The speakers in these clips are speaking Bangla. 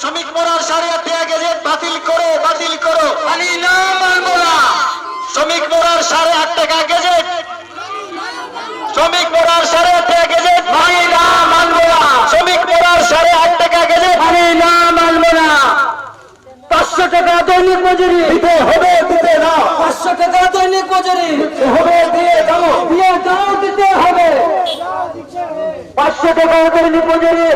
শ্রমিক মরার সাড়ে আট টাকা গেজেট বাতিল করো বাতিল করো। আমি না মানবো না শ্রমিক মরার সাড়ে আট টাকা গেজেট শ্রমিক মরার সাড়ে আট টাকা গেজেট আমি না মানবো না শ্রমিক মরার সাড়ে আট টাকা গেজেট আমি না মানবো না পাঁচশো টাকা দৈনিক মজুরি। দিতে হবে দিতে দাও। পাঁচশো টাকা দৈনিক মজুরি। হবে দিয়ে দাও। দিয়ে দাও দিতে হবে। পাঁচশো টাকা দৈনিক মজুরি।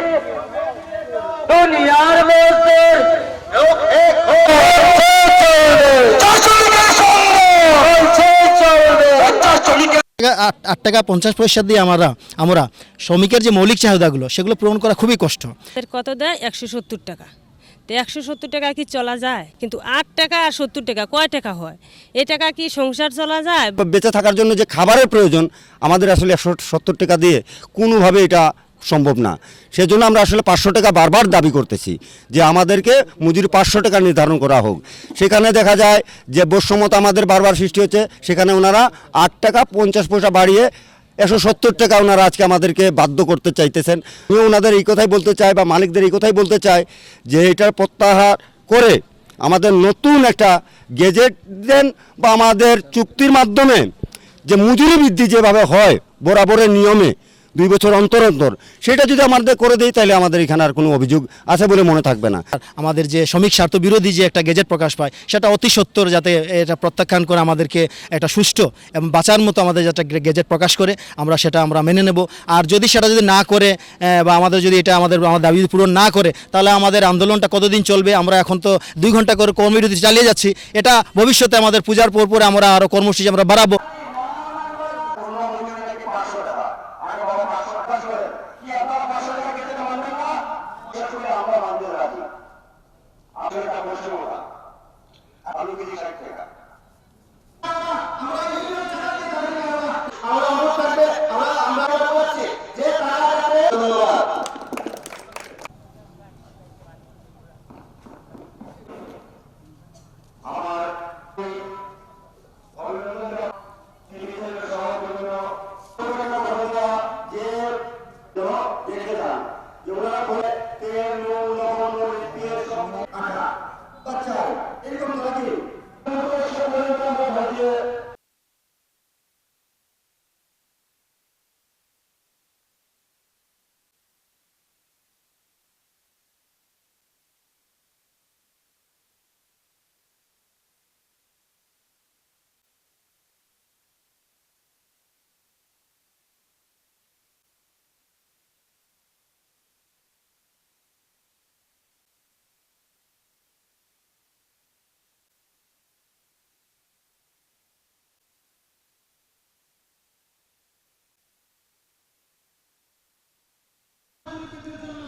দুনিয়ার মজদুর টাকা আট টাকা পঞ্চাশ পয়সা দিয়ে আমরা আমরা শ্রমিকের যে মৌলিক চাহিদাগুলো সেগুলো পূরণ করা খুবই কষ্ট। এর কত দেয়? একশো সত্তর টাকা। তো একশো সত্তর টাকা কি চলা যায়? কিন্তু আট টাকা আর সত্তর টাকা কয় টাকা হয়? এ টাকা কি সংসার চলা যায়? বেঁচে থাকার জন্য যে খাবারের প্রয়োজন আমাদের আসলে একশো সত্তর টাকা দিয়ে কোনোভাবে এটা সম্ভব না। সেজন্য আমরা আসলে পাঁচশো টাকা বারবার দাবি করতেছি যে আমাদেরকে মজুরি পাঁচশো টাকা নির্ধারণ করা হোক। সেখানে দেখা যায় যে বৈষম্যতা আমাদের বারবার সৃষ্টি হচ্ছে, সেখানে ওনারা আট টাকা পঞ্চাশ পয়সা বাড়িয়ে একশো সত্তর টাকা ওনারা আজকে আমাদেরকে বাধ্য করতে চাইতেছেন। আমি ওনাদের এই কথাই বলতে চাই বা মালিকদের এই কথাই বলতে চাই যে এটার প্রত্যাহার করে আমাদের নতুন একটা গেজেট দেন বা আমাদের চুক্তির মাধ্যমে যে মজুরি বৃদ্ধি যেভাবে হয়, বরাবরের নিয়মে দুই বছর অন্তর অন্তর। সেটা যদি আমাদের করে দেয় তাহলে আমাদের এখানে আর কোনো অভিযোগ আছে বলে মনে থাকবে না। আমাদের যে শ্রমিক স্বার্থ বিরোধী যে একটা গেজেট প্রকাশ পায়, সেটা অতি সত্তর যাতে এটা প্রত্যাখ্যান করে আমাদেরকে একটা সুষ্ঠু এবং বাঁচার মতো আমাদের যাতে গেজেট প্রকাশ করে, আমরা সেটা আমরা মেনে নেব। আর যদি সেটা যদি না করে বা আমাদের যদি এটা আমাদের আমাদের দাবি পূরণ না করে, তাহলে আমাদের আন্দোলনটা কতদিন চলবে? আমরা এখন তো দুই ঘণ্টা করে কর্মবিরতি চালিয়ে যাচ্ছি। এটা ভবিষ্যতে আমাদের পূজার পর পরে আমরা আরও কর্মসূচি আমরা বাড়াবো। तालुक्याची शाखेला Baptism